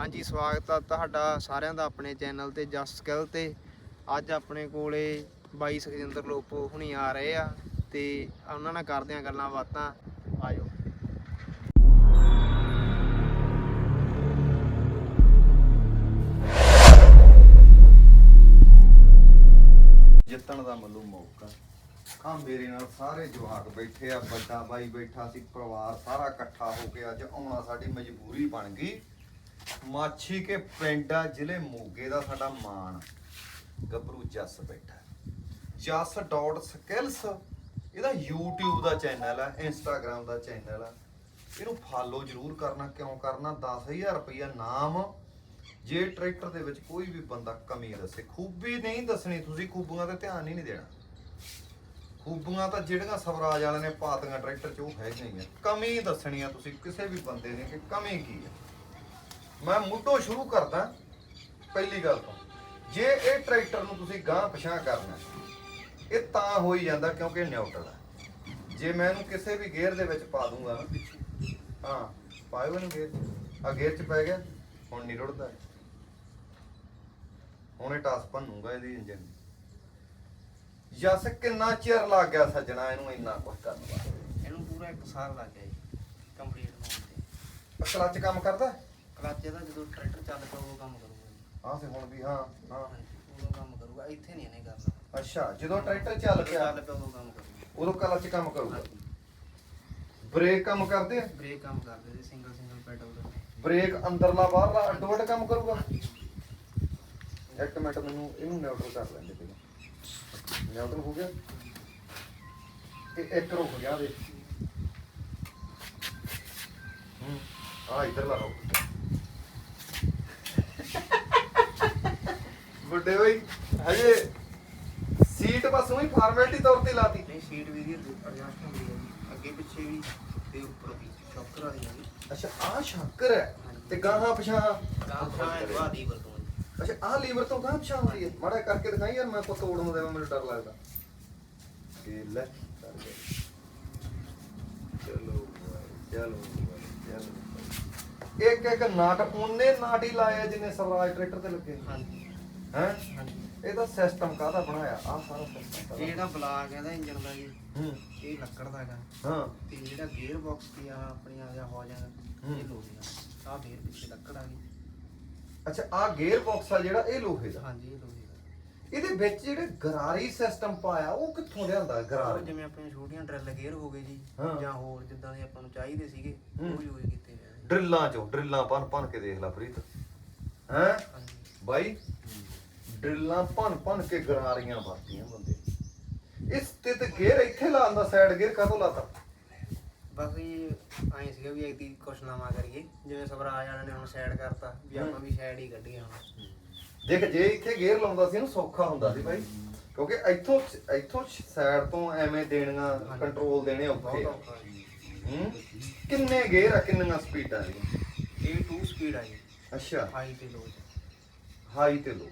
ਹਾਂਜੀ, ਸਵਾਗਤ ਆ ਤੁਹਾਡਾ ਸਾਰਿਆਂ ਦਾ ਆਪਣੇ ਚੈਨਲ ਤੇ, ਜਸ ਸਕਿੱਲ ਤੇ। ਅੱਜ ਆਪਣੇ ਕੋਲੇ ਬਾਈ ਸੁਖਜਿੰਦਰ ਲੋਪੋ ਹੁਣੀ ਆ ਰਹੇ ਆ ਤੇ ਉਹਨਾਂ ਨਾਲ ਕਰਦੇ ਆ ਗੱਲਾਂ ਬਾਤਾਂ। ਆਜੋ ਜਿੱਤਣ ਦਾ ਮੈਨੂੰ ਮੌਕਾ। ਆ ਮੇਰੇ ਨਾਲ ਸਾਰੇ ਜਵਾਕ ਬੈਠੇ ਆ, ਵੱਡਾ ਬਾਈ ਬੈਠਾ ਸੀ, ਪਰਿਵਾਰ ਸਾਰਾ ਇਕੱਠਾ ਹੋ ਕੇ ਅੱਜ ਆਉਣਾ ਸਾਡੀ ਮਜਬੂਰੀ ਬਣ ਗਈ। ਮਾਛੀ ਕੇ ਪਿੰਡ ਆ ਜ਼ਿਲ੍ਹੇ ਮੋਗੇ ਦਾ ਸਾਡਾ ਮਾਣ। ਗੱਭਰੂ ਜੱਸ ਬੈਠਾ ਜੱਸ ਡਾਟ ਸਕਿੱਲਸ, ਇਹਦਾ YouTube ਦਾ ਚੈਨਲ ਆ, Instagram ਦਾ ਚੈਨਲ ਆ। ਇਹਨੂੰ ਫਾਲੋ ਜ਼ਰੂਰ ਕਰਨਾ, ਕਿਉਂ ਕਰਨਾ? 10000 ਰੁਪਇਆ ਨਾਮ। ਜੇ ਟਰੈਕਟਰ ਦੇ ਵਿੱਚ ਕੋਈ ਵੀ ਬੰਦਾ ਕਮੀ ਦੱਸੇ, ਖੂਬੀ ਨਹੀਂ ਦੱਸਣੀ, ਤੁਸੀਂ ਖੂਬੀਆਂ ਤੇ ਧਿਆਨ ਹੀ ਨਹੀਂ ਦੇਣਾ। ਖੂਬੀਆਂ ਤਾਂ ਜਿਹੜੀਆਂ ਸਵਰਾਜ ਵਾਲਿਆਂ ਨੇ ਪਾਤੀਆਂ ਟਰੈਕਟਰ 'ਚ, ਉਹ ਹੈਗੀਆਂ ਨਹੀਂ ਆ। ਕਮੀ ਦੱਸਣੀ ਆ ਤੁਸੀਂ ਕਿਸੇ ਵੀ ਬੰਦੇ ਨੇ ਕਿ ਕਮੀ ਕੀ ਹੈ ਮੈਂ ਮੁੱਢੋਂ ਸ਼ੁਰੂ ਕਰਦਾ ਪਹਿਲੀ ਗੱਲ ਤੋਂ। ਜੇ ਇਹ ਟਰੈਕਟਰ ਨੂੰ ਤੁਸੀਂ ਗਾਂਹ ਪਛਾਂ ਕਰਨਾ ਇਹ ਤਾਂ ਹੋ ਹੀ ਜਾਂਦਾ ਕਿਉਂਕਿ ਨਿਊਟਰਲ ਹੈ। ਜੇ ਮੈਂ ਇਹਨੂੰ ਕਿਸੇ ਵੀ ਗੇਅਰ ਦੇ ਵਿੱਚ ਪਾ ਦੂੰਗਾ ਨਾ ਹਾਂ ਪਾਇਓ ਇਹਨੂੰ ਗੇਅਰ ਆ ਗੇਅਰ 'ਚ ਪੈ ਗਿਆ ਹੁਣ ਨਹੀਂ ਰੁੜਦਾ। ਹੁਣ ਇਹ ਟਾਸ ਭੰਨੂਗਾ ਇਹਦੀ ਇੰਜਨ ਯਸ ਕਿੰਨਾ ਚਿਰ ਲੱਗ ਗਿਆ ਸੱਜਣਾ ਇਹਨੂੰ ਇੰਨਾ ਕੁਝ ਕਰਨ ਵਾਸਤੇ ਇਹਨੂੰ ਪੂਰਾ 1 ਸਾਲ ਲੱਗ ਗਿਆ ਜੀ ਕੰਪਲੀਟ ਹੋਣ ਤੇ। ਕਲੱਚ ਕੰਮ ਕਰਦਾ? ਕਲੱਚ ਇਹਦਾ ਜਦੋਂ ਟਰੈਕਟਰ ਚੱਲ ਪਿਆ ਉਦੋਂ ਕੰਮ ਕਰੂਗਾ ਜੀ। ਹਾਂ ਸੇ ਹੁਣ ਵੀ ਹਾਂ ਹਾਂ। ਹਾਂਜੀ ਉਦੋਂ ਕੰਮ ਕਰੂਗਾ ਇੱਥੇ ਨਹੀਂ ਇਹਨੇ ਕਰਨਾ। ਅੱਛਾ ਜਦੋਂ ਟਰੈਕਟਰ ਚੱਲ ਪਿਆ ਚੱਲ ਪਿਆ ਉਦੋਂ ਕੰਮ ਕਰੂਗਾ। ਉਦੋਂ ਕਲੱਚ ਕੰਮ ਕਰੂਗਾ। ਹਾਂਜੀ। ਬ੍ਰੇਕ ਕੰਮ ਕਰਦੇ ਆ? ਬ੍ਰੇਕ ਕੰਮ ਕਰਦੇ ਸੀ ਸਿੰਗਲ ਸਿੰਗਲ ਪੈਡਲ ਦੇ। ਬ੍ਰੇਕ ਅੰਦਰਲਾ ਬਾਹਰਲਾ ਅੱਡੋ ਅੱਡ ਕੰਮ ਕਰੂਗਾ? ਇੱਕ ਮਿੰਟ ਮੈਨੂੰ ਇਹਨੂੰ ਨਿਊਟਰਲ ਕਰ ਲੈਂਦੇ ਪਹਿਲਾਂ। ਨਿਊਟਰਲ ਹੋ ਗਿਆ? ਇਹ ਇੱਕ ਰੁਕ ਗਿਆ ਦੇ ਹੂੰ ਆ ਇਧਰ ਲਾ ਗੁੱਡੇ ਬਈ ਹਜੇ ਸੀਟ ਬਸ ਉਹੀ ਫਾਰਮੈਲਿਟੀ ਤੌਰ ਤੇ ਲਾਤੀ। ਨਹੀਂ ਸੀਟ ਵੀ ਦੀ ਐਡਜਸਟ ਹੁੰਦੀ ਹੈ ਜੀ। ਅੱਗੇ ਪਿੱਛੇ ਵੀ ਤੇ ਉੱਪਰ ਵੀ ਸ਼ੌਕਰ ਵਾਲੀ ਹੈ ਜੀ। ਅੱਛਾ ਆ ਸ਼ੰਕਰ ਹੈ ਤੇ ਗਾਹਾਂ ਪਛਾਂ ਗਾਂ ਛਾਂ ਵਾਦੀ ਵਰਤੋਂ ਜੀ। ਅੱਛਾ ਆਹ ਲੀਵਰ ਤੋਂ ਗਾਂਹ ਪਛਾਣ ਹੁੰਦੀ ਹੈ? ਮਾੜਾ ਕਰਕੇ ਦਿਖਾਈ ਯਾਰ ਮੈਂ ਕੋ ਤੋੜ ਹੁੰਦਾ ਮੈਨੂੰ ਡਰ ਲੱਗਦਾ। ਇਹ ਲੈ ਕਰ ਗਿਆ। ਚਲੋ ਬਾਈ, ਚਲੋ ਬਾਈ, ਚਲੋ ਬਾਈ। ਇੱਕ ਇੱਕ ਨਾਟ ਉਹਨੇ ਨਾਟ ਹੀ ਲਾਇਆ ਜਿੰਨੇ ਸਵਰਾਜ ਟਰੈਕਟਰ ਤੇ ਲੱਗੇ। ਹਾਂਜੀ। ਹੈ? ਹਾਂਜੀ ਇਹਦਾ ਸਿਸਟਮ ਕਾਹਦਾ ਬਣਾਇਆ? ਆ ਸਾਰਾ ਸਿਸਟਮ ਇਹ ਜਿਹੜਾ ਬਲਾਕ ਇਹਦਾ ਇੰਜਨ ਦਾ ਜੀ। ਹੂੰ। ਇਹ ਲੱਕੜ ਦਾ ਹੈਗਾ। ਹਾਂ। ਤੇ ਜਿਹੜਾ ਗੇਅਰ ਬਾਕਸ ਦੀ ਆ ਆਪਣੀਆਂ ਜਾਂ ਹੋ ਜਾਣ ਹੂੰ। ਇਹ ਲੋਹੇ ਦਾ। ਆ ਗੇਅਰ ਪਿੱਛੇ ਲੱਕੜ ਆ ਗਈ। ਅੱਛਾ ਆ ਗੇਅਰ ਬਾਕਸ ਆ ਜਿਹੜਾ ਇਹ ਲੋਹੇ ਦਾ? ਹਾਂਜੀ ਇਹ ਲੋਹੇ ਦਾ। ਇਹਦੇ ਵਿੱਚ ਜਿਹੜੇ ਗਰਾਰੀ ਸਿਸਟਮ ਪਾਇਆ ਉਹ ਕਿੱਥੋਂ ਲਿਆਂਦਾ ਗਰਾਰੀ? ਜਿਵੇਂ ਆਪਣੀਆਂ ਛੋਟੀਆਂ ਡਰਿਲ ਗੇਅਰ ਹੋ ਗਏ ਜੀ ਹਾਂ। ਜਾਂ ਹੋਰ ਜਿੱਦਾਂ ਦੇ ਆਪਾਂ ਨੂੰ ਚਾਹੀਦੇ ਸੀਗੇ ਹੂੰ। ਉਹ ਯੂਜ਼ ਕੀਤੇ। ਡਰਿੱਲਾਂ ਚੋਂ ਡਰਿੱਲਾਂ ਭੰਨ ਭੰਨ ਕੇ ਦੇਖ ਲੈ ਪ੍ਰੀਤ। ਹੈ? ਬਾਈ ਡਰਿੱਲਾਂ ਭੰਨ ਭੰਨ ਕੇ ਗਰਾਰੀਆਂ ਵਰਤੀਆਂ ਬੰਦੇ। ਇਸ ਤੇ ਤੇ ਗੇਅਰ ਇੱਥੇ ਲਾਉਂਦਾ ਸਾਈਡ ਗੇਅਰ ਕਾਹਤੋਂ ਲਾਤਾ? ਇਹ ਐਂ ਸੀਗਾ ਵੀ ਇੱਕ ਕੁਛ ਨਵਾਂ ਕਰੀਏ। ਜਿਵੇਂ ਸਵਰਾਜ ਵਾਲਿਆਂ ਨੇ ਹੁਣ ਸਾਈਡ ਕਰਤਾ ਵੀ। ਆਪਾਂ ਵੀ ਸਾਈਡ ਹੀ ਕੱਢੀਏ ਹੁਣ। ਦੇਖ ਜੇ ਇੱਥੇ ਗੇਅਰ ਲਾਉਂਦਾ ਸੀ ਇਹਨੂੰ ਸੌਖਾ ਹੁੰਦਾ ਸੀ ਬਾਈ। ਕਿਉਂਕਿ ਇੱਥੋਂ ਇੱਥੋਂ ਸਾਈਡ ਤੋਂ ਐਵੇਂ ਦੇਣੀਆਂ। ਕੰਟਰੋਲ ਦੇਣੇ ਔਖੇ ਆ। ਹੂੰ? ਕਿੰਨੇ ਗੇਅਰ ਆ ਕਿੰਨੀਆਂ ਸਪੀਡਾਂ ਦੀ ਇਹ 2 ਸਪੀਡ ਆ ਜੀ। ਅੱਛਾ। ਹਾਈ ਤੇ ਲੋ ਹਾਈ ਤੇ ਲੋ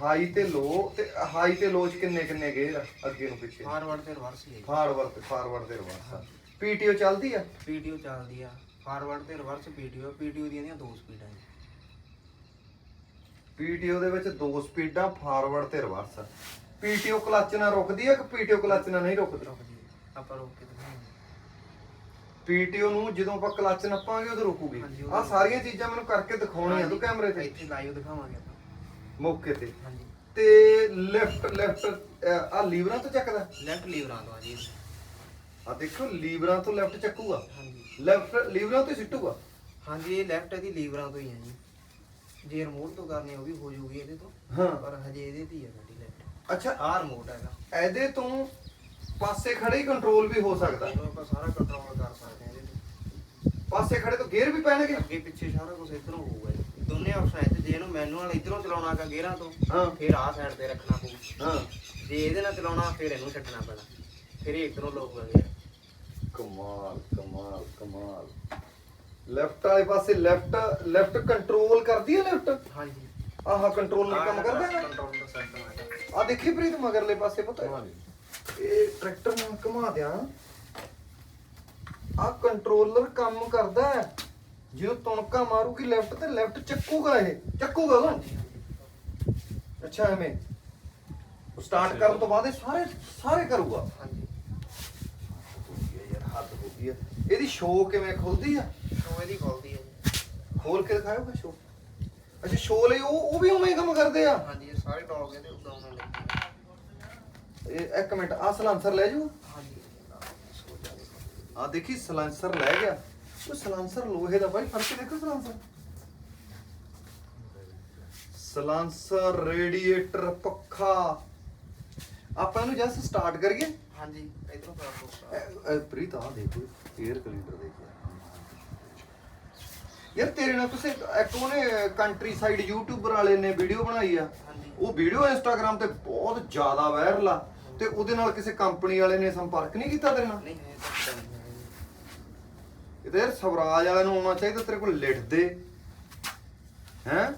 ਹਾਈ ਤੇ ਲੋ ਤੇ ਹਾਈ ਤੇ ਲੋ ਚ ਕਿੰਨੇ ਕਿੰਨੇ ਆ ਅੱਗੇ ਨੂੰ ਪਿੱਛੇ? ਫਾਰਵਰਡ ਤੇ ਰਿਵਰਸ ਹੀ ਫਾਰਵਰਡ ਤੇ ਫਾਰਵਰਡ ਤੇ ਰਿਵਰਸ ਪੀਟੀਓ ਚੱਲਦੀ ਆ? ਪੀਟੀਓ ਚੱਲਦੀ ਆ। ਫਾਰਵਰਡ ਤੇ ਰਿਵਰਸ ਪੀਟੀਓ ਪੀਟੀਓ ਦੀਆਂ ਦੀਆਂ ਦੋ ਸਪੀਡਾਂ ਪੀਟੀਓ ਦੇ ਵਿੱਚ ਦੋ ਸਪੀਡਾਂ ਫਾਰਵਰਡ ਤੇ ਰਿਵਰਸ ਪੀਟੀਓ ਕਲੱਚ ਨਾਲ ਰੁਕਦੀ ਹੈ ਕਿ ਪੀਟੀਓ ਕਲੱਚ ਨਾਲ ਨਹੀਂ ਰੁਕਦੀ? ਆਪਾਂ ਰੋਕ ਕੇ ਪੀਟੀਓ ਨੂੰ ਜਦੋਂ ਆਪਾਂ ਕਲੱਚ ਨੱਪਾਂਗੇ ਉਦੋਂ ਰੁਕੂਗੀ। ਹਾਂਜੀ, ਉਦੋਂ ਆ ਸਾਰੀਆਂ ਚੀਜ਼ਾਂ ਮੈਨੂੰ ਕਰਕੇ ਦਿਖਾਉਣੀਆਂ ਤੂੰ ਕੈਮਰੇ ਤੇ ਇੱਥੇ ਲਾਈਵ ਦਿਖਾਵਾਂਗੇ ਆਪਾਂ। ਮੌਕੇ ਤੇ। ਹਾਂਜੀ। ਤੇ ਲੈਫਟ ਲੈਫਟ ਆ ਲੀਵਰਾਂ ਤੋਂ ਚੱਕਦਾ? ਲੈਫਟ ਲੀਵਰਾਂ ਤੋਂ ਆ ਜੀ। ਆ ਦੇਖੋ ਲੀਵਰਾਂ ਤੋਂ ਲੈਫਟ ਚੱਕੂਗਾ। ਹਾਂਜੀ। ਲੈਫਟ ਲੀਵਰਾਂ ਤੋਂ ਹੀ ਸਿੱਟੂਗਾ? ਹਾਂਜੀ ਇਹ ਲੈਫਟ ਇਹਦੀ ਲੀਵਰਾਂ ਤੋਂ ਹੀ ਹੈ ਜੀ। ਜੇ ਰਿਮੋਟ ਤੋਂ ਕਰਨੀ ਉਹ ਵੀ ਹੋ ਜਾਊਗੀ ਇਹਦੇ ਤੋਂ। ਹਾਂ। ਪਰ ਹਜੇ ਇਹਦੇ ਤੇ ਹੀ ਹੈ ਸਾਡੀ ਲੈਫਟ ਅੱਛਾ। ਆਹ ਰਿਮੋਟ ਹੈਗਾ। ਇਹਦੇ ਤੋਂ ਪਾਸੇ ਖੜੇ ਹੀ ਕੰਟਰੋਲ ਵੀ ਹੋ ਸਕਦਾ। ਇਹਨੂੰ ਆਪਾਂ ਸਾਰਾ ਕੰਟਰੋਲ ਕਰ ਸਕਦੇ ਹਾਂ ਇਹਦੇ ਤੋਂ। ਪਾਸੇ ਖੜੇ ਤੋਂ ਗੇਅਰ ਵੀ ਪੈਣਗੇ? ਅੱਗੇ ਪਿੱਛੇ ਸਾਰਾ ਕੁਝ ਇਧਰੋਂ ਹੋਊਗਾ ਜੀ। ਦੋਨੇ ਆਪਸ਼ਨ ਇੱਥੇ ਜੇ ਇਹਨੂੰ ਮੈਨੂਅਲ ਇਧਰੋਂ ਚਲਾਉਣਾ ਹੈਗਾ ਗੇਅਰਾਂ ਤੋਂ ਹਾਂ। ਫਿਰ ਆਹ ਸਾਈਡ ਤੇ ਰੱਖਣਾ ਪਊ। ਹਾਂ। ਜੇ ਇਹਦੇ ਨਾਲ ਚਲਾਉਣਾ ਫਿਰ ਇਹਨੂੰ ਛੱਡਣਾ ਪੈਣਾ। ਫਿਰ ਇਹ ਇਧਰੋਂ ਲੋਕ ਗੇਅਰ। ਕਮਾਲ ਕਮਾਲ ਕਮਾਲ। ਲੈਫਟ ਵਾਲੇ ਪਾਸੇ ਲੈਫਟ ਲੈਫਟ ਕੰਟਰੋਲ ਕਰਦੀ ਹੈ ਲੈਫਟ ਹਾਂਜੀ। ਆਹ ਕੰਟਰੋਲ ਨਾਲ ਕੰਮ ਕਰਦਾ ਹੈ ਕੰਟਰੋਲ ਦਾ ਸਿਸਟਮ ਹੈਗਾ ਆ ਦੇਖੀ ਪ੍ਰੀਤ ਮਗਰਲੇ ਪਾਸੇ ਪਤਾ। ਹੈ? ਇਹ ਟਰੈਕਟਰ ਨੂੰ ਘੁਮਾ ਦਿਆਂ। ਆ ਕੰਟਰੋਲਰ ਕੰਮ ਕਰਦਾ ਹੈ। ਜਦੋਂ ਤੁਣਕਾ ਮਾਰੂਗੀ ਲੈਫਟ ਤੇ ਲੈਫਟ ਚੱਕੂਗਾ ਇਹ। ਚੱਕੂਗਾ ਉਹ। ਅੱਛਾ ਐਵੇਂ। ਸਟਾਰਟ ਕਰਨ ਤੋਂ ਬਾਅਦ ਇਹ ਸਾਰੇ ਸਾਰੇ ਕਰੂਗਾ। ਹਾਂਜੀ। ਯਾਰ ਹੱਦ ਹੋ ਗਈ ਆ ਇਹਦੀ ਸ਼ੋ ਕਿਵੇਂ ਖੁੱਲਦੀ ਆ? ਸ਼ੋ ਇਹਦੀ ਖੋਲਦੀ ਜੀ। ਖੋਲ ਕੇ ਦਿਖਾਓਗਾ ਸ਼ੋ ਅੱਛਾ ਸ਼ੋ ਲਈ ਉਹ ਉਹ ਵੀ ਉਵੇਂ ਹੀ ਕੰਮ ਕਰਦੇ ਆ? ਹਾਂਜੀ ਇਹ ਸਾਰੇ ਡੌਗ ਇਹਦੇ ਉਦਾਂ ਉਹਨਾਂ ਲਈ ਇਹ ਇੱਕ ਮਿੰਟ ਆ ਸਲਾਂਸਰ ਲੈ ਜੂ ਹਾਂਜੀ। ਆ ਦੇਖੀ ਸਲਾਂਸਰ ਲੈ ਗਿਆ। ਉਹ ਸਲਾਂਸਰ ਲੋਹੇ ਦਾ ਬਾਈ ਫ਼ਰਕ ਦੇਖੋ ਸਲਾਂਸਰ। ਸਲਾਂਸਰ ਰੇਡੀਏਟਰ ਪੱਖਾ। ਆਪਾਂ ਇਹਨੂੰ ਜਸਟ ਸਟਾਰਟ ਕਰੀਏ। ਹਾਂਜੀ ਇਧਰੋਂ ਕਰ ਪ੍ਰੀਤ ਆ ਦੇਖੋ 에ਅਰ ਕਲੀਨਰ ਦੇਖੋ ਯਾਰ ਤੇਰੇ ਨਾਲ ਕਿਸੇ ਇੱਕ ਉਹਨੇ ਕੰਟਰੀ ਸਾਈਡ ਯੂਟਿਊਬਰ ਵਾਲੇ ਨੇ ਵੀਡੀਓ ਬਣਾਈ ਆ। ਉਹ ਵੀਡੀਓ ਇੰਸਟਾਗ੍ਰam ਤੇ ਬਹੁਤ ਜ਼ਿਆਦਾ ਵਾਇਰਲ ਆ। ਤੇ ਉਹਦੇ ਨਾਲ ਕਿਸੇ ਕੰਪਨੀ ਵਾਲੇ ਨੇ ਸੰਪਰਕ ਨਹੀਂ ਕੀਤਾ ਤੇਰੇ ਨਾਲ? ਨਹੀਂ। ਤਾਂ ਸਵਰਾਜ ਵਾਲਿਆਂ ਨੂੰ ਆਉਣਾ ਚਾਹੀਦਾ ਤੇਰੇ ਕੋਲ ਲਿਟ ਦੇ। ਹੈ?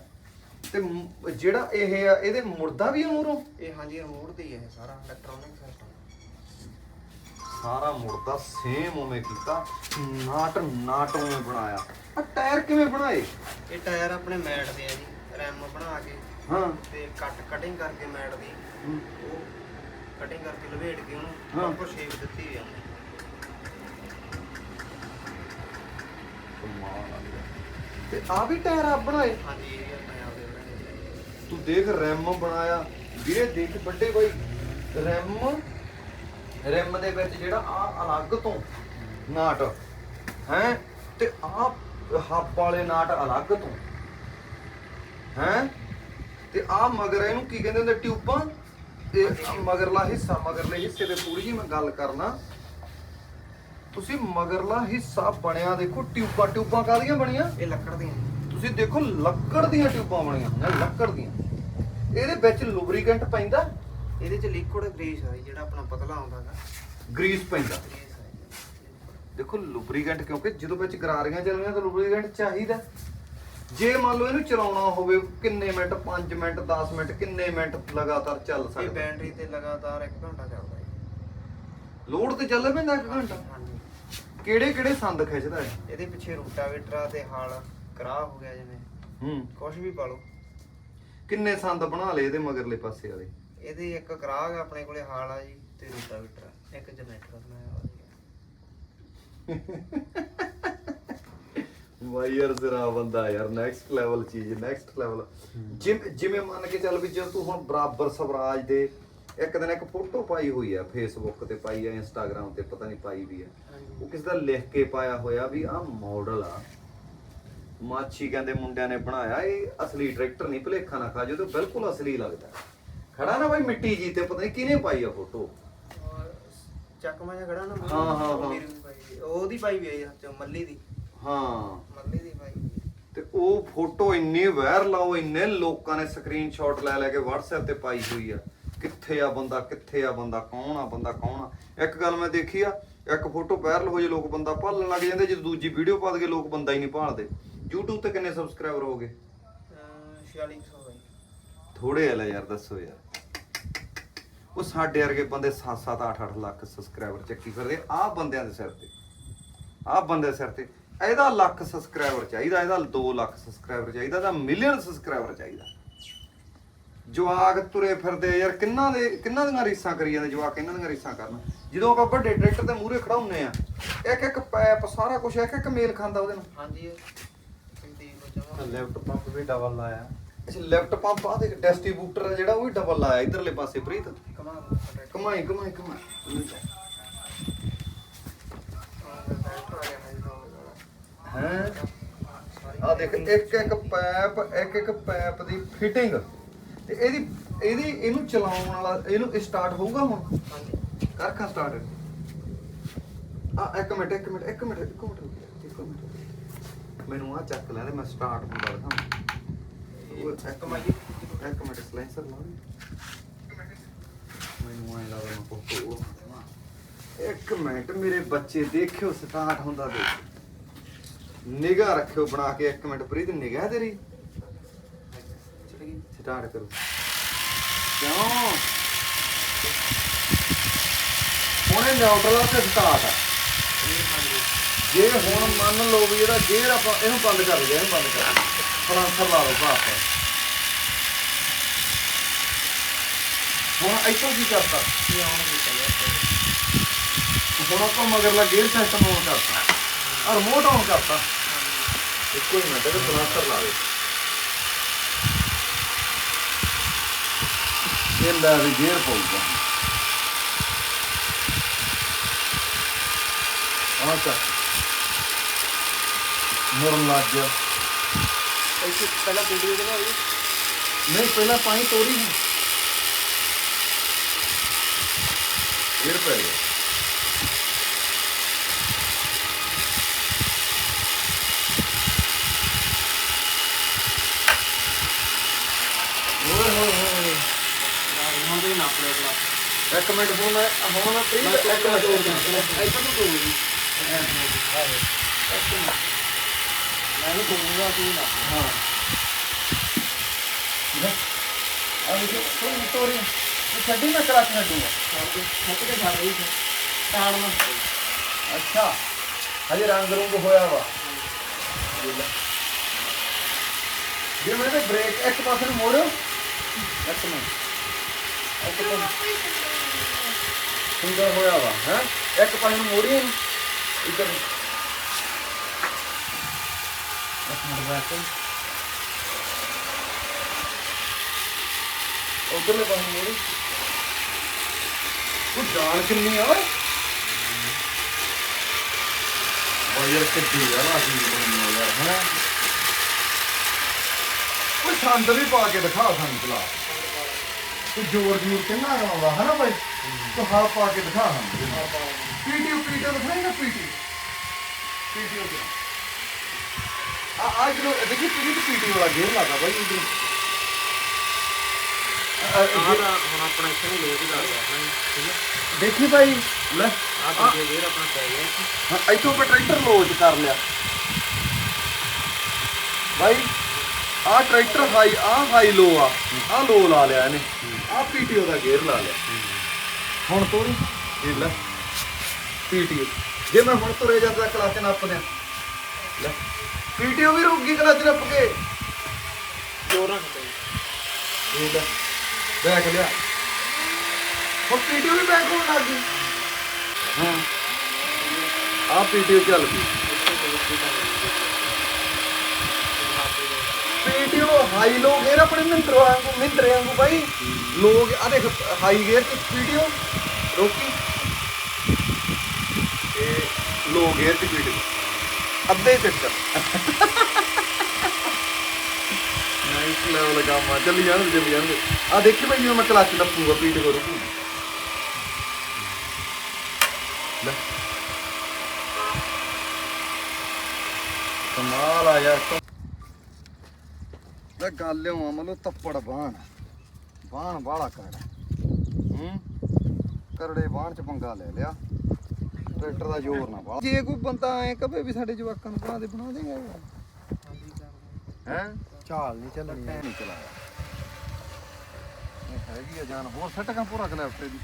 ਤੇ ਮ- ਜਿਹੜਾ ਇਹ ਆ ਇਹਦੇ ਮੁਰਦਾ ਵੀ ਆ? ਮੂਹਰੋਂ ਇਹ ਹਾਂਜੀ ਰਿਮੋਟ ਤੇ ਹੀ ਹੈ ਇਹ ਸਾਰਾ ਇਲੈਕਟ੍ਰੋਨਿਕ ਸਿਸਟਮ ਸਾਰਾ ਮੁਰਦਾ ਸੇਮ ਉਵੇਂ ਕੀਤਾ। ਨਾਟ ਨਾਟ ਉਵੇਂ ਬਣਾਇਆ। ਆ ਟਾਇਰ ਕਿਵੇਂ ਬਣਾਏ? ਇਹ ਟਾਇਰ ਆਪਣੇ ਮੈਟ ਦੇ ਆ ਜੀ ਰੈਮ ਬਣਾ ਕੇ। ਹਾਂ। ਤੇ ਕੱਟ ਕਟਿੰਗ ਕਰਕੇ ਮੈਟ ਦੀ। ਉਹ ਕਟਿੰਗ ਕਰਕੇ ਲਵੇਟ ਕੇ ਹਾਂ। ਉਹਨੂੰ ਪ੍ਰੋਪਰ ਸ਼ੇਪ ਦਿੱਤੀ ਹੋਈ ਆ ਉਹਨੇ। ਕਮਾਲ ਆ ਗਿਆ। ਤੇ ਆ ਵੀ ਟਾਇਰ ਆਪ ਬਣਾਏ। ਹਾਂਜੀ ਇਹ ਆਪਣੇ ਆਪ ਦੇ ਬਣਾਏ। ਤੂੰ ਦੇਖ ਰੈਮ ਬਣਾਇਆ। ਵੀਰੇ ਦੇਖ ਵੱਡੇ ਬਾਈ। ਰੈਮ ਰੈਮ ਦੇ ਵਿੱਚ ਜਿਹੜਾ ਆ ਅਲੱਗ ਤੋਂ ਨਾਟ ਹੈ? ਤੇ ਆ ਹੱਬ ਵਾਲੇ ਨਾਟ ਅਲੱਗ ਤੋਂ ਹੈ? ਤੇ ਆ ਮਗਰ ਇਹਨੂੰ ਕੀ ਕਹਿੰਦੇ ਹੁੰਦੇ ਟਿਊਬਾਂ? ਇਹ ਆਹ ਮਗਰਲਾ ਹਿੱਸਾ ਮਗਰਲੇ ਹਿੱਸੇ ਤੇ ਥੋੜੀ ਜਿਹੀ ਮੈਂ ਗੱਲ ਕਰਨਾ। ਤੁਸੀਂ ਮਗਰਲਾ ਹਿੱਸਾ ਬਣਿਆ ਦੇਖੋ ਟਿਊਬਾਂ ਟਿਊਬਾਂ ਕਾਹਦੀਆਂ ਬਣੀਆਂ? ਇਹ ਲੱਕੜ ਦੀਆਂ। ਤੁਸੀਂ ਦੇਖੋ ਲੱਕੜ ਦੀਆਂ ਟਿਊਬਾਂ ਬਣੀਆਂ ਹੋਈਆਂ ਲੱਕੜ ਦੀਆਂ। ਇਹਦੇ ਵਿੱਚ ਲੁਬਰੀਕੈਂਟ ਪੈਂਦਾ? ਇਹਦੇ ਚ ਲਿਕੁਇਡ ਗ੍ਰੀਸ ਜੀ, ਜਿਹੜਾ ਆਪਣਾ ਪਤਲਾ ਹੁੰਦਾ ਹੈਗਾ ਗਰੀਸ ਪੈਂਦਾ। ਦੇਖੋ ਲੁਬਰੀਕੈਂਟ ਕਿਉਂਕਿ ਜਦੋਂ ਵਿੱਚ ਗਰਾਰੀਆਂ ਚੱਲਣੀਆਂ ਤਾਂ ਲੁਬਰੀਕੈਂਟ ਚਾਹੀਦਾ। ਜੇ ਮੰਨ ਲਓ ਇਹਨੂੰ ਚਲਾਉਣਾ ਹੋਵੇ ਕਿੰਨੇ ਮਿੰਟ 5 ਮਿੰਟ 10 ਮਿੰਟ ਕਿੰਨੇ ਮਿੰਟ ਲਗਾਤਾਰ ਚੱਲ ਇਹ ਸਕਦਾ? ਬੈਟਰੀ ਤੇ ਲਗਾਤਾਰ 1 ਘੰਟਾ ਚੱਲਦਾ ਹੈ ਲੋਡ ਤੇ ਚੱਲ ਪੈਂਦਾ ਇੱਕ ਘੰਟਾ? ਹਾਂਜੀ। ਕਿਹੜੇ ਕਿਹੜੇ ਸੰਦ ਖਿੱਚਦਾ ਹੈ? ਇਹਦੇ ਪਿੱਛੇ ਰੂਟਾਵੇਟਰ ਆ ਤੇ ਹਾਲ ਕਰਾ ਹੋ ਗਿਆ ਜਿਵੇਂ। ਹੂੰ। ਕੁਝ ਵੀ ਪਾ ਲਓ। ਕਿੰਨੇ ਸੰਦ ਬਣਾ ਲਏ ਇਹਦੇ ਮਗਰਲੇ ਪਾਸੇ ਵਾਲੇ? ਇਹਦੇ ਇੱਕ ਕਰਾਗ ਆਪਣੇ ਕੋਲੇ ਹਾਲ ਆ ਜੀ ਤੇ ਰੂਟਾਵੇਟਰ ਆ। ਇੱਕ ਜਨਰੇਟਰ ਬਣਾਇਆ ਹੋਇਆ ਵਾਈ ਯਾਰ ਜ਼ਰਾ ਬੰਦਾ ਯਾਰ ਨੈਕਸਟ ਲੈਵਲ ਚੀਜ਼ ਨੈਕਸਟ ਲੈਵਲ ਜਿਵੇਂ ਮੰਨ ਕੇ ਚੱਲ ਵੀ ਜਦੋਂ ਤੂੰ ਹੁਣ ਬਰਾਬਰ ਸਵਰਾਜ ਦੇ ਇੱਕ ਦਿਨ ਇੱਕ ਫੋਟੋ ਪਾਈ ਹੋਈ ਆ ਫੇਸਬੁੱਕ ਤੇ ਪਾਈ ਆ ਇੰਸਟਾਗ੍ਰam ਤੇ ਪਤਾ ਨਹੀਂ ਪਾਈ ਵੀ ਆ। ਉਹ ਕਿਸ ਦਾ ਲਿਖ ਕੇ ਪਾਇਆ ਹੋਇਆ ਵੀ ਆਹ ਮਾਡਲ ਆ। ਮਾਛੀ ਕਹਿੰਦੇ ਮੁੰਡਿਆਂ ਨੇ ਬਣਾਇਆ ਇਹ ਅਸਲੀ ਟਰੈਕਟਰ ਨਹੀਂ ਭਲੇਖਾ ਨਾ ਖਾ ਜੋ ਤੇ ਬਿਲਕੁਲ ਅਸਲੀ ਲੱਗਦਾ ਖੜਾ ਨਾ ਬਾਈ ਮਿੱਟੀ ਜੀ ਤੇ ਪਤਾ ਨਹੀਂ ਕਿਹਨੇ ਪਾਈ ਆ ਫੋਟੋ? ਚੱਕਮਾ ਜਿਹਾ ਖੜਾ ਨਾ ਹਾਂ, ਹਾਂ, ਹਾਂ। ਆ। ਉਹਦੀ ਪਾਈ ਵੀ ਹੈ ਚ ਮੱਲੀ ਦੀ। ਹਾਂ। ਮੱਲੀ ਦੀ ਪਾਈ ਆ। ਤੇ ਉਹ ਫੋਟੋ ਇੰਨੀ ਵਾਇਰਲ ਆ ਉਹ ਇੰਨੇ ਲੋਕਾਂ ਨੇ ਸਕਰੀਨਸ਼ਾਟ ਲੈ ਲੈ ਕੇ WhatsApp ਤੇ ਪਾਈ ਹੋਈ ਆ। ਕਿੱਥੇ ਆ ਬੰਦਾ ਕਿੱਥੇ ਆ ਬੰਦਾ ਕੌਣ ਆ ਬੰਦਾ ਕੌਣ ਆ? ਇੱਕ ਗੱਲ ਮੈਂ ਦੇਖੀ ਆ ਇੱਕ ਫੋਟੋ ਵਾਇਰਲ ਹੋ ਜੇ ਲੋਕ ਬੰਦਾ ਭਾਲਣ ਲੱਗ ਜਾਂਦੇ ਜਦੋਂ ਦੂਜੀ ਵੀਡੀਓ ਪਾ ਦਗੇ ਲੋਕ ਬੰਦਾ ਹੀ ਨਹੀਂ ਭਾਲਦੇ। YouTube ਤੇ ਕਿੰਨੇ ਸਬਸਕ੍ਰਾਈਬਰ ਹੋ ਗਏ ਅਹ 4600 ਬਾਈ ਥੋੜੇ ਆ ਲੈ ਯਾਰ ਦੱਸੋ ਯਾਰ। ਉਹ ਸਾਡੇ ਵਰਗੇ ਬੰਦੇ 7-7 8-8 ਲੱਖ ਸਬਸਕ੍ਰਾਈਬਰ ਚੱਕੀ ਫਿਰਦੇ ਆਹ ਬੰਦਿਆਂ ਦੇ ਸਿਰ ਤੇ। ਆਹ ਬੰਦੇ ਦੇ ਸਿਰ ਤੇ। ਇਹਦਾ ਲੱਖ ਸਬਸਕ੍ਰਾਈਬਰ ਚਾਹੀਦਾ ਇਹਦਾ 2 ਲੱਖ ਸਬਸਕ੍ਰਾਈਬਰ ਚਾਹੀਦਾ ਇਹਦਾ ਮਿਲੀਅਨ ਸਬਸਕ੍ਰਾਈਬਰ ਚਾਹੀਦਾ। ਜਵਾਕ ਤੁਰੇ ਫਿਰਦੇ ਯਾਰ ਕਿੰਨਾ ਦੇ ਕਿੰਨਾ ਦੀਆਂ ਰੀਸਾਂ ਕਰੀ ਜਾਂਦੇ ਜਵਾਕ ਇਹਨਾਂ ਦੀਆਂ ਰੀਸਾਂ ਕਰਨ? ਜਦੋਂ ਆਪਾਂ ਵੱਡੇ ਟਰੈਕਟਰ ਦੇ ਮੂਹਰੇ ਖੜਾਉਂਦੇ ਆ ਇੱਕ ਇੱਕ ਪੈਪ ਸਾਰਾ ਕੁਝ ਇੱਕ ਇੱਕ ਮੇਲ ਖਾਂਦਾ ਉਹਦੇ ਨਾਲ। ਹਾਂਜੀ। ਲੈਫਟ ਪੰਪ ਵੀ ਡਬਲ ਲਾਇਆ। ਅੱਛਾ ਲੈਫਟ ਪੰਪ ਆ ਦੇ ਡਿਸਟ੍ਰੀਬਿਊਟਰ ਜਿਹੜਾ ਉਹ ਵੀ ਡਬਲ ਲਾਇਆ ਇਧਰਲੇ ਪਾਸੇ ਪ੍ਰੀਤ। ਕਮਾਈ ਕਮਾਈ ਕਮਾਈ। ਹੈ? ਆ ਦੇਖ ਇੱਕ ਇੱਕ ਪੈਪ ਇੱਕ ਇੱਕ ਪੈਪ ਦੀ ਫਿਟਿੰਗ ਤੇ ਇਹਦੀ ਇਹਦੀ ਇਹਨੂੰ ਚਲਾਉਣ ਵਾਲਾ ਇਹਨੂੰ ਸਟਾਰਟ ਹੋਊਗਾ ਹੁਣ? ਹਾਂਜੀ। ਕਰ ਖਾ ਸਟਾਰਟ ਆ ਇੱਕ ਮਿੰਟ ਇੱਕ ਮਿੰਟ ਇੱਕ ਮਿੰਟ ਇੱਕ ਮਿੰਟ ਇੱਕ ਮੈਨੂੰ ਆ ਚੱਕ ਲੈ ਤੇ ਮੈਂ ਸਟਾਰਟ ਹੁੰਦਾ ਦਿਖਾਵਾਂ ਉਹ ਇੱਕ ਮਿੰਟ ਇੱਕ ਮਿੰਟ ਸਲੈਂਸਰ ਲਾ ਮੈਨੂੰ ਆਏ ਲੱਗਦਾ ਮੈਂ ਕੋਕੋ ਇੱਕ ਮਿੰਟ ਮੇਰੇ ਬੱਚੇ ਦੇਖਿਓ ਸਟਾਰਟ ਹੁੰਦਾ ਦੇਖ। ਨਿਗਾਹ ਰੱਖਿਓ ਬਣਾ ਕੇ ਇੱਕ ਮਿੰਟ ਪ੍ਰੀਤ ਨਿਗਾਹ ਤੇਰੀ? ਸਟਾਰਟ ਕਰੋ। ਕਿਉਂ? ਹੁਣੇ ਨਿਊਟਰਲ ਤੇ ਸਟਾਰਟ ਆ। ਜੇ ਹੁਣ ਮੰਨ ਲਓ ਵੀ ਇਹਦਾ ਗੇਅਰ ਆਪਾਂ ਇਹਨੂੰ ਬੰਦ ਕਰ ਲਿਆ ਇਹਨੂੰ ਬੰਦ ਕਰ ਫਲਾਂਸਰ ਲਾ ਲਓ ਭਾਪ ਹੁਣ ਇੱਥੋਂ ਕੀ ਕਰਤਾ? ਹੁਣ ਆਪਾਂ ਮਗਰਲਾ ਗੇਅਰ ਸਿਸਟਮ ਆਨ ਕਰਤਾ। ਆ ਰਿਮੋਟ ਆਨ ਕਰਤਾ। ਇੱਕੋ ਹੀ ਮਿੰਟ ਤੇ ਫਲਾਂਸਰ ਲਾ ਦੇ ਇਹ ਲੈ ਵੀ ਗੇਅਰ ਪਾਊਗਾ ਆ ਚੱਕ ਮੁਰਨ ਲੱਗ ਗਿਆ ਇੱਥੇ ਪਹਿਲਾਂ ਵੀਡੀਓ ਦੇ ਨਾਲ ਨਹੀਂ ਪਹਿਲਾਂ ਪਾਣੀ ਤੋੜੀ ਨਹੀਂ ਫੇਰ ਪੈ ਗਿਆ ਓਏ ਹੋਏ ਹੋਏ ਹੁਣ ਦੇ ਨਾਪ ਲੈ ਬਲਾ ਇੱਕ ਮਿੰਟ ਹੁਣ ਮੈਂ ਹੁਣ ਪ੍ਰੀਤ ਇੱਕ ਮਿੰਟ ਹੋਰ ਦੇ ਇੱਥੇ ਤੋਂ ਤੋੜੂਗੀ ਮੈਂ ਵੀ ਤੋੜੂਗਾ ਤੂੰ ਨਾ। ਹਾਂ। ਆ ਇਹ ਛੱਡੀ ਮੈਂ ਕਰਾ ਕੇ ਛੱਡੂਗਾ ਛੱਤ ਕੇ ਛੱਡ ਰਹੀ ਸੀ ਤਾੜ ਨਾ। ਅੱਛਾ। ਹਜੇ ਰੰਗ ਰੁੰਗ ਹੋਇਆ ਵਾ। ਜੇ ਮੈਂ ਤੇ ਬ੍ਰੇਕ ਇੱਕ ਪਾਸੇ ਨੂੰ ਮੋੜਿਓ ਇੱਕ ਮਿੰਟ। ਇੱਕ ਹੋਇਆ ਵਾ, ਹੈ? ਇੱਕ ਪਾਸੇ ਨੂੰ ਮੋੜੀਏ ਇਹਨੂੰ। ਇੱਧਰ। ਇੱਕ ਮਿੰਟ ਬੈਠ ਉਧਰਲੇ ਪਾਸੇ ਮੋੜੀ ਉਹ ਜਾਣ ਕਿੰਨੀ ਆ, ਓਏ? ਉਹ ਯਾਰ, ਕਿੱਡੀ ਆ ਨਾ ਅਸੀਂ ਯਾਰ, ਹੈ? ਉਹ ਛੰਦ ਵੀ ਪਾ ਕੇ ਦਿਖਾ ਸਾਨੂੰ ਚਲਾ ਤੂੰ ਜੋਰ ਜੂਰ ਕਿੰਨਾ ਕਰਾਉਂਦਾ ਹੈ ਨਾ ਭਾਈ ਤੂੰ ਹਲ ਪਾ ਕੇ ਦਿਖਾ ਸਾਨੂੰ। ਪੀਟੀ ਪੀਟੀ ਦਿਖਾਏਗਾ ਪੀਟੀ ਪੀਟੀ ਆ ਆ ਜਿਹੜਾ ਦੇਖੀ ਪੀਟੀ ਪੀਟੀ ਵਾਲਾ ਗੇਮ ਲਾਗਾ ਭਾਈ ਇਧਰ? ਆਹ ਦਾ ਹੁਣ ਆਪਣਾ ਇੱਥੇ ਨੂੰ ਲੋਕ ਹੀ ਲੱਗਦਾ ਠੀਕ ਹੈ ਦੇਖੀ ਭਾਈ ਲੈ। ਆਹ ਦੂਜੇ ਗੇਰ ਆਪਣਾ ਪੈ ਗਿਆ। ਹਾਂ ਇੱਥੋਂ ਮੈਂ ਟਰੈਕਟਰ ਲੋਡ ਕਰ ਲਿਆ। ਭਾਈ ਆਹ ਟਰੈਕਟਰ ਹਾਈ ਆਹ ਹਾਈ ਲੋ ਆ ਆਹ ਲੋ ਲਾ ਲਿਆ ਇਹਨੇ। ਆਹ ਪੀਟੀਓ ਦਾ ਗੇਅਰ ਲਾ ਲਿਆ। ਹੁਣ ਤੋਰੀ। ਇਹ ਲੈ ਪੀਟੀਓ ਜੇ ਮੈਂ ਹੁਣ ਤੁਰੇ ਜਾਂਦਾ ਕਲੱਚ ਨੱਪ ਦਿਆਂ। ਲੈ ਪੀਟੀਓ ਵੀ ਰੁਕ ਗਈ ਕਲੱਚ ਨੱਪ ਕੇ। ਜੋਰ ਖੱਟੇ ਇਹ ਲੈ ਬੈਕ ਲਿਆ। ਹੁਣ ਪੀਟੀਓ ਵੀ ਬੈਕ ਹੋਣ ਲੱਗ ਗਈ। ਹਾਂ। ਆਹ ਪੀਟੀਓ ਚੱਲ ਪਈ। ਪੀਟੀਓ ਹਾਈ ਲੋ ਗੇਅਰ ਆਪਣੇ ਮਿੰਦਰੋ ਵਾਂਗੂ ਮਿੰਦਰੇ ਵਾਂਗੂ ਬਾਈ। ਲੋਗ ਆ ਦੇਖ ਹਾਈ ਗੇਅਰ ਤੇ ਪੀਟੀਓ ਰੋਕੀ। ਇਹ ਲੋ ਗੇਅਰ ਤੇ ਪੀਟੀਓ ਅੱਧੇ ਚੱਕਰ ਨਾਈਸ ਲੈਵਲ ਕੰਮ ਆ। ਚੱਲੀ ਜਾਣ ਚੱਲੀ ਜਾਣ ਆ ਦੇਖੀ ਭਾਈ ਜਿਵੇਂ ਮੈਂ ਕਲੱਚ ਨੱਪੂਗਾ ਪੀਟੀਓ ਰੁਕੂ ਲੈ। ਕਮਾਲ ਆ ਯਾਰ। ਲੈ ਗੱਲ ਲਿਆਵਾਂ ਮਤਲਬ ਤੱਪੜ ਬਾਣ ਬਾਣ ਵਾਲਾ ਕਰੜਾ ਹੂੰ? ਕਰੜੇ ਬਾਣ ਚ ਪੰਗਾ ਲੈ ਲਿਆ। ਟਰੈਕਟਰ ਦਾ ਜ਼ੋਰ ਨਾ ਬਾਲਾ ਜੇ ਕੋਈ ਬੰਦਾ ਐ ਕਵੇ ਵੀ ਸਾਡੇ ਜਵਾਕਾਂ ਨੂੰ ਬਣਾ ਦੇ ਬਣਾ ਦੇਗਾ। ਹੈ? ਚਾਲ ਨਹੀਂ ਚੱਲਣੀ। ਨਹੀਂ ਚਲਾਇਆ। ਇਹ ਹੈਗੀ ਆ ਜਾਨ। ਹੋਰ ਸੱਟ ਕਾ ਪੂਰਾ ਕਲੈਫਟੇ ਦੀ?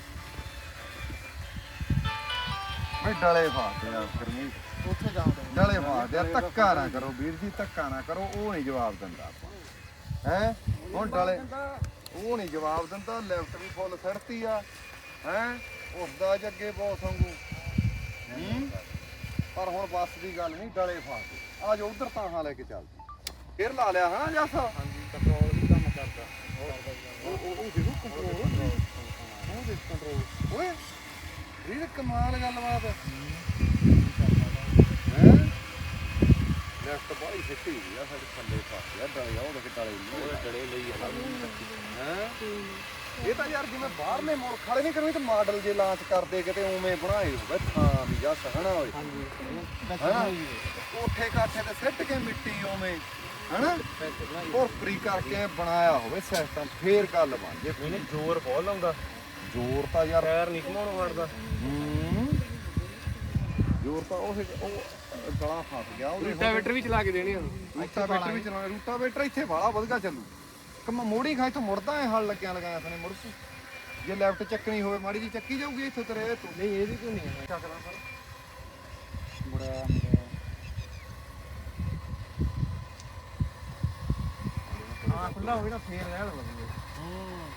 ਮੈਂ ਡਲੇ ਫਾਤੇ ਯਾਰ ਗਰਮੀ ਉੱਥੇ ਜਾਉਂਦਾ ਡਲੇ ਫਾਤੇ ਧੱਕਾ ਨਾ ਕਰੋ ਵੀਰ ਜੀ ਧੱਕਾ ਨਾ ਕਰੋ। ਉਹ ਨਹੀਂ ਜਵਾਬ ਦਿੰਦਾ ਆਪਾਂ। ਹੈ? ਹੁਣ ਡਲੇ। ਉਹ ਨਹੀਂ ਜਵਾਬ ਦਿੰਦਾ ਲੈਫਟ ਵੀ ਫੁੱਲ ਸੜਤੀ ਆ ਹੈ? ਉਸਦਾ ਜ ਅੱਗੇ ਬਹੁਤ ਸੰਗੂ ਹੂੰ? ਪਰ ਹੁਣ ਬੱਸ ਦੀ ਗੱਲ ਨਹੀਂ ਡਲੇ ਫਾਤੇ ਆ ਜੋ ਉਧਰ ਤਾਂ ਹਾਂ ਲੈ ਕੇ ਚੱਲਦੇ ਫੇਰ ਲਾ ਲਿਆ ਹਾਂ ਜੱਸ? ਹਾਂਜੀ ਕੰਟਰੋਲ ਵੀ ਕੰਮ ਕਰਦਾ। ਉਹ ਉਹ ਉਹ ਦੇਖੋ ਕੰਟਰੋਲ ਉਹ ਦੇਖ ਕੰਟਰੋਲ ਓਏ ਇਹ ਕਮਾਲ ਗੱਲਬਾਤ ਹੈ ਲੈਫਟ ਬਾਈ ਸਿੱਟੀ ਆ ਸਾਡੇ ਥੱਲੇ ਫਸ ਗਿਆ ਡਲੇ ਉਹ ਦੇਖ ਡਲੇ ਉਹ ਡੜੇ ਲਈ ਹੈ। ਇਹ ਤਾਂ ਯਾਰ ਜਿਵੇਂ ਬਾਹਰਲੇ ਮੁਲਕ ਵਾਲੇ ਨਹੀਂ ਕਰਨੀ ਤੇ ਮਾਡਲ ਜੇ ਲਾਂਚ ਕਰਦੇ ਕਿਤੇ ਉਵੇਂ ਬਣਾਏ ਹੋਵੇ ਥਾਂ ਵੀ ਜਾ ਸਹਣਾ ਹੋਏ। ਹਾਂਜੀ। ਹਨਾ ਕੋਠੇ ਕਾਠੇ ਤੇ ਸਿੱਟ ਕੇ ਮਿੱਟੀ ਉਵੇਂ ਹਨਾ? ਭੁਰਪਰੀ ਕਰਕੇ ਬਣਾਇਆ ਹੋਵੇ ਸਿਸਟਮ ਫੇਰ ਗੱਲ ਬਣ ਜੇ। ਇਹਨੇ ਜ਼ੋਰ ਬਹੁਤ ਲਾਉਂਦਾ। ਜ਼ੋਰ ਤਾਂ ਯਾਰ ਪੈਰ ਨਹੀਂ ਘਮਾਉਣ ਵੜਦਾ। ਹੂੰ। ਜ਼ੋਰ ਤਾਂ ਉਹ ਉਹ ਗਲਾ ਫਸ ਗਿਆ ਉਹਦੇ ਰੂਟਾਵੇਟਰ ਵੀ ਚਲਾ ਕੇ ਦੇਣੇ ਆ ਰੂਟਾਵੇਟਰ ਵੀ ਚਲਾਉਣਾ ਰੂਟਾਵੇਟਰ ਇੱਥੇ ਵਾਲਾ ਵਧਗਾ ਚੱਲੂ। ਕਮ ਮੋੜੀ ਖਾਈ ਤੋਂ ਮੁੜਦਾ ਐ ਹਲ ਲੱਗਿਆ ਲਗਾਇਆ ਸਨੇ ਮੁੜ ਤੂੰ ਜੇ ਲੈਫਟ ਚੱਕਣੀ ਹੋਵੇ ਮਾੜੀ ਜੀ ਚੱਕੀ ਜਾਊਗੀ ਇੱਥੇ ਤੇਰੇ ਤੂੰ ਨਹੀਂ ਇਹਦੀ ਕੋਈ ਨਹੀਂ ਹੈ। ਚੱਕਦਾ ਸਰ ਮੁੜਿਆ ਆ ਖੁੱਲਾ ਹੋਵੇ ਨਾ ਫੇਰ ਰਹਿਣ ਲੱਗੇ ਹੂੰ।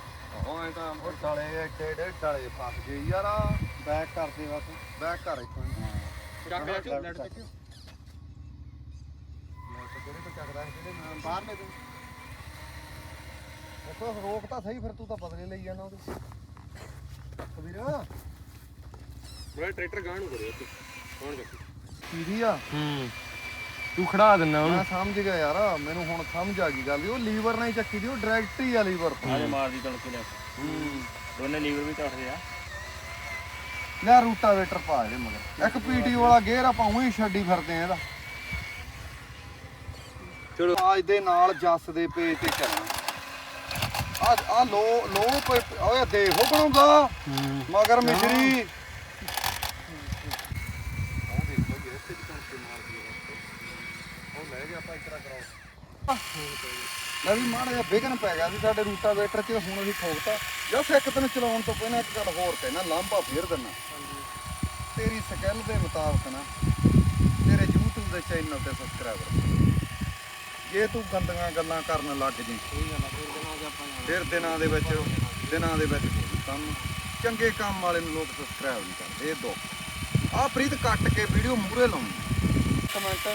ਉਹ ਇਹ ਤਾਂ ਉਹ ਟਾਲੇ ਏਡੇ ਏਡੇ ਟਾਲੇ ਫਸ ਗਏ ਯਾਰ। ਬੈਕ ਕਰਦੇ ਬਸ ਬੈਕ ਕਰ ਇੱਥੋਂ ਚੱਕ ਲੈ ਚੱਕ ਕਿਹੜੇ ਤੋਂ ਚੱਕਦਾ ਬਾਹਰ ਲੈ ਤੂੰ ਦੇਖੋ ਰੋਕ ਤਾਂ ਸਹੀ ਫਿਰ ਤੂੰ ਤਾਂ ਬਦਲੇ ਲਈ ਜਾਣਾ ਉਹਦੇ। ਕਬੀਰ। ਬੜਾ ਟਰੈਕਟਰ ਗਾਣ ਨੂੰ ਕਰਿਓ ਤੂੰ। ਕੌਣ ਚੱਕੀ? ਆ। ਹੂੰ। ਤੂੰ ਖੜਾ ਦਿੰਨਾ ਮੈਂ ਸਮਝ ਗਿਆ ਯਾਰ ਮੈਨੂੰ ਹੁਣ ਸਮਝ ਆ ਗਈ ਗੱਲ ਵੀ ਉਹ ਲੀਵਰ ਨਾਲ ਹੀ ਚੱਕੀ ਦੀ ਉਹ ਡਾਇਰੈਕਟ ਹੀ ਆ ਲੀਵਰ ਤੋਂ। ਆਜੇ ਮਾਰਦੀ ਤੜਕੇ ਲੈ ਹੂੰ। ਦੋਨੇ ਲੀਵਰ ਵੀ ਟੱਟਦੇ ਆ। ਲੈ ਰੂਟਾਵੇਟਰ ਪਾ ਇਹਦੇ ਮਗਰ। ਇੱਕ ਪੀਟੀ ਵਾਲਾ ਗੇਅਰ ਆਪਾਂ ਉਹੀ ਛੱਡੀ ਫਿਰਦੇ ਆ ਇਹਦਾ। ਚਲੋ। ਅੱਜ ਦੇ ਨਾਲ ਜੱਸ ਦੇ ਪੇਜ ਤੇ ਚੱਲਣਾ ਆ ਆ ਲੋ ਲੋ ਓਏ ਦੇਖੋ ਬਣਾਉਂਦਾ। ਮਗਰ ਮਿਸ਼ਰੀ ਉਹ ਲੈ ਗਿਆ ਆਪਾਂ ਇਤਰਾ ਕਰਾਓ। ਲੈ ਵੀ ਮਾੜਾ ਜਿਹਾ ਵਿਗਨ ਪੈ ਗਿਆ ਸੀ ਸਾਡੇ ਰੂਟਾਵੇਟਰ 'ਚ ਹੁਣ ਅਸੀਂ ਠੋਕਤਾ ਜਸ ਇੱਕ ਦਿਨ ਚਲਾਉਣ ਤੋਂ ਪਹਿਲਾਂ ਇੱਕ ਗੱਲ ਹੋਰ ਕਹਿਣਾ ਲਾਂਭਾ ਫੇਰ ਦਿੰਨਾ। ਤੇਰੀ ਸਕਿੱਲ ਦੇ ਮੁਤਾਬਕ ਨਾ ਤੇਰੇ YouTube ਦੇ ਚੈਨਲ ਤੇ ਸਬਸਕ੍ਰਾਈਬਰ ਜੇ ਤੂੰ ਗੰਦੀਆਂ ਗੱਲਾਂ ਕਰਨ ਲੱਗ ਜੇ ਫੇਰ ਦਿਨਾਂ ਦੇ ਵਿੱਚ ਦਿਨਾਂ ਦੇ ਵਿੱਚ ਕੰਮ ਚੰਗੇ ਕੰਮ ਵਾਲੇ ਨੂੰ ਲੋਕ ਸਬਸਕ੍ਰਾਈਬ ਨਹੀਂ ਕਰਦੇ ਇਹ ਦੋ ਆਹ ਪ੍ਰੀਤ ਕੱਟ ਕੇ ਵੀਡੀਓ ਮੂਰੇ ਲਾਉਣੀ। ਕਮੈਂਟ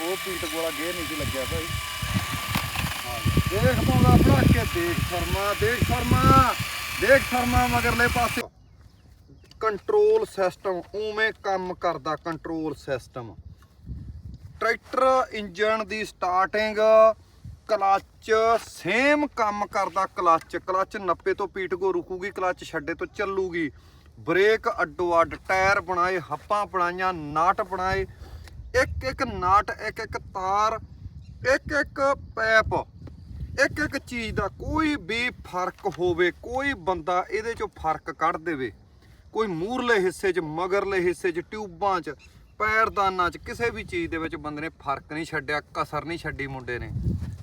ਉਹ ਪੀਟ ਕੋਲਾ ਗੇਅਰ ਨਹੀਂ ਸੀ ਲੱਗਿਆ ਭਾਈ। ਦੇਖ ਪਾਉਂਦਾ ਭਰਾ ਕੇ ਦੇਖ ਸ਼ਰਮਾ ਦੇਖ ਸ਼ਰਮਾ ਦੇਖ ਸ਼ਰਮਾ ਮਗਰਲੇ ਪਾਸੇ। ਕੰਟਰੋਲ ਸਿਸਟਮ, ਉਵੇਂ ਕੰਮ ਕਰਦਾ ਕੰਟਰੋਲ ਸਿਸਟਮ। ਟਰੈਕਟਰ ਇੰਜਨ ਦੀ ਸਟਾਰਟਿੰਗ ਕਲੱਚ ਸੇਮ ਕੰਮ ਕਰਦਾ ਕਲੱਚ। ਕਲੱਚ ਨੱਪੇ ਤੋਂ ਪੀਟ ਕੋ ਰੁਕੂਗੀ, ਕਲੱਚ ਛੱਡੇ ਤੋਂ ਚੱਲੂਗੀ। ਬ੍ਰੇਕ, ਅੱਡੋ ਅੱਡ, ਟਾਇਰ ਬਣਾਏ, ਹੱਪਾਂ ਬਣਾਈਆਂ, ਨਾਟ ਬਣਾਏ। ਇੱਕ ਇੱਕ ਨਾਟ ਇੱਕ ਇੱਕ ਤਾਰ ਇੱਕ ਇੱਕ ਪੈਪ। ਇੱਕ ਇੱਕ ਚੀਜ਼ ਦਾ ਕੋਈ ਵੀ ਫ਼ਰਕ ਹੋਵੇ, ਕੋਈ ਬੰਦਾ ਇਹਦੇ ਚੋਂ ਫ਼ਰਕ ਕੱਢ ਦੇਵੇ। ਕੋਈ ਮੂਰਲੇ ਹਿੱਸੇ 'ਚ, ਮਗਰਲੇ ਹਿੱਸੇ 'ਚ, ਟਿਊਬਾਂ 'ਚ, ਪੈਰਦਾਨਾਂ 'ਚ, ਕਿਸੇ ਵੀ ਚੀਜ਼ ਦੇ ਵਿੱਚ ਬੰਦੇ ਨੇ ਫ਼ਰਕ ਨਹੀਂ ਛੱਡਿਆ, ਕਸਰ ਨਹੀਂ ਛੱਡੀ ਮੁੰਡੇ ਨੇ।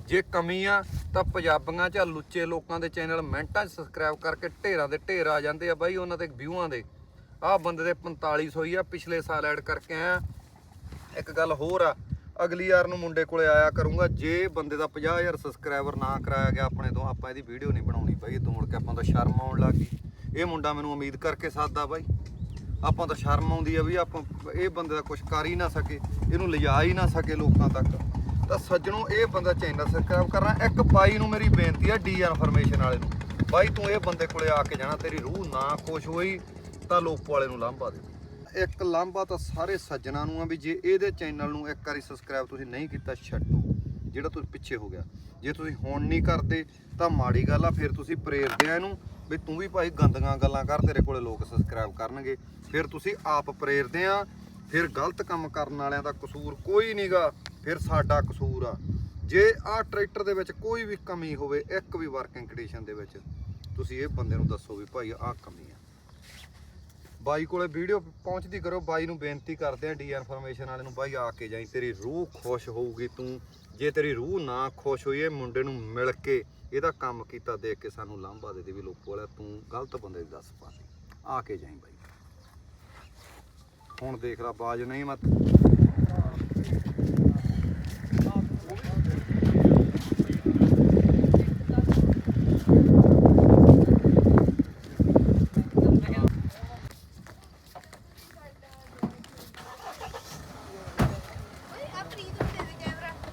ਜੇ ਕਮੀ ਆ ਤਾਂ ਪੰਜਾਬੀਆਂ 'ਚ ਲੁੱਚੇ ਲੋਕਾਂ ਦੇ ਚੈਨਲ ਮਿੰਟਾਂ 'ਚ ਸਬਸਕ੍ਰਾਈਬ ਕਰਕੇ ਢੇਰਾਂ ਦੇ ਢੇਰ ਆ ਜਾਂਦੇ ਆ ਬਾਈ, ਉਹਨਾਂ ਦੇ ਵਿਊਆਂ ਦੇ। ਆਹ ਬੰਦੇ ਦੇ 4500 ਹੀ ਆ, ਪਿਛਲੇ ਸਾਲ ਐਡ ਕਰਕੇ ਆਇਆ। ਇੱਕ ਗੱਲ ਹੋਰ ਆ ਅਗਲੀ ਵਾਰ ਨੂੰ ਮੁੰਡੇ ਕੋਲੇ ਆਇਆ ਕਰੂੰਗਾ, ਜੇ ਬੰਦੇ ਦਾ 50000 ਸਬਸਕ੍ਰਾਈਬਰ ਨਾ ਕਰਾਇਆ ਗਿਆ ਆਪਣੇ ਤੋਂ, ਆਪਾਂ ਇਹਦੀ ਵੀਡੀਓ ਨਹੀਂ ਬਣਾਉਣੀ ਬਾਈ, ਇਹ ਦੋੜ ਕੇ ਆਪਾਂ ਤਾਂ ਸ਼ਰਮ ਆਉਣ ਲੱਗ ਗਈ। ਇਹ ਮੁੰਡਾ ਮੈਨੂੰ ਉਮੀਦ ਕਰਕੇ ਸਾਦਾ ਬਾਈ। ਆਪਾਂ ਤਾਂ ਸ਼ਰਮ ਆਉਂਦੀ ਆ ਵੀ ਆਪਾਂ ਇਹ ਬੰਦੇ ਦਾ ਕੁਝ ਕਰ ਹੀ ਨਾ ਸਕੇ, ਇਹਨੂੰ ਲਿਜਾ ਹੀ ਨਾ ਸਕੇ ਲੋਕਾਂ ਤੱਕ। ਤਾਂ ਸੱਜਣੋ, ਇਹ ਬੰਦਾ ਚੈਨਲ ਸਬਸਕ੍ਰਾਈਬ ਕਰਨਾ, ਇੱਕ ਬਾਈ ਨੂੰ ਮੇਰੀ ਬੇਨਤੀ ਆ ਡੀ ਇਨਫੋਰਮੇਸ਼ਨ ਵਾਲੇ ਨੂੰ। ਬਾਈ, ਤੂੰ ਇਹ ਬੰਦੇ ਕੋਲੇ ਆ ਕੇ ਜਾਣਾ, ਤੇਰੀ ਰੂਹ ਨਾ ਖੁਸ਼ ਹੋਈ, ਤਾਂ ਲੋਕ ਵਾਲੇ ਨੂੰ ਲਾਂਭਾ ਦੇ। ਇੱਕ ਲਾਂਭਾ ਤਾਂ ਸਾਰੇ ਸੱਜਣਾ ਨੂੰ ਆ ਵੀ ਜੇ ਇਹਦੇ ਚੈਨਲ ਨੂੰ ਇੱਕ ਵਾਰੀ ਸਬਸਕ੍ਰਾਈਬ ਤੁਸੀਂ ਨਹੀਂ ਕੀਤਾ, ਛੱਡੋ। ਜਿਹੜਾ ਤੁਸੀਂ ਪਿੱਛੇ ਹੋ ਗਿਆ। ਜੇ ਤੁਸੀਂ ਹੁਣ ਨਹੀਂ ਕਰਦੇ, ਤਾਂ ਮਾੜੀ ਗੱਲ ਆ, ਫਿਰ ਤੁਸੀਂ ਪ੍ਰੇਰਦੇ ਆ ਇਹਨੂੰ ਵੀ ਤੂੰ ਵੀ ਭਾਈ ਗੰਦੀਆਂ ਗੱਲਾਂ ਕਰ, ਤੇਰੇ ਕੋਲੇ ਲੋਕ ਸਬਸਕ੍ਰਾਈਬ ਕਰਨਗੇ। ਫਿਰ ਤੁਸੀਂ ਆਪ ਪ੍ਰੇਰਦੇ ਆ, ਫਿਰ ਗਲਤ ਕੰਮ ਕਰਨ ਵਾਲਿਆਂ ਦਾ ਕਸੂਰ ਕੋਈ ਨਹੀਂਗਾ ਫਿਰ ਸਾਡਾ ਕਸੂਰ ਆ। ਜੇ ਆਹ ਟਰੈਕਟਰ ਦੇ ਵਿੱਚ ਕੋਈ ਵੀ ਕਮੀ ਹੋਵੇ, ਇੱਕ ਵੀ ਵਰਕਿੰਗ ਕੰਡੀਸ਼ਨ ਦੇ ਵਿੱਚ, ਤੁਸੀਂ ਇਹ ਬੰਦੇ ਨੂੰ ਦੱਸੋ ਵੀ ਭਾਈ ਆਹ ਕਮੀ ਆ। ਬਾਈ ਕੋਲੇ ਵੀਡੀਓ ਪਹੁੰਚਦੀ ਕਰੋ, ਬਾਈ ਨੂੰ ਬੇਨਤੀ ਕਰਦੇ ਆ ਡੀ ਇਨਫੋਰਮੇਸ਼ਨ ਵਾਲੇ ਨੂੰ, ਬਾਈ ਆ ਕੇ ਜਾਈ, ਤੇਰੀ ਰੂਹ ਖੁਸ਼ ਹੋਊਗੀ ਤੂੰ। ਜੇ ਤੇਰੀ ਰੂਹ ਨਾ ਖੁਸ਼ ਹੋਈ, ਇਹ ਮੁੰਡੇ ਨੂੰ ਮਿਲ ਕੇ ਇਹਦਾ ਕੰਮ ਕੀਤਾ ਦੇਖ ਕੇ ਸਾਨੂੰ ਲਾਂਭਾ ਦੇ ਦੇ ਵੀ ਲੋਕੋ ਵਾਲਾ, ਤੂੰ ਗਲਤ ਬੰਦੇ ਦੀ ਦੱਸ ਪਾਤੀ ਆ ਕੇ ਜਾਈ ਬਾਈ। ਹੁਣ ਦੇਖ ਲੈ, ਬਾਜ ਨਹੀਂ ਮਤ।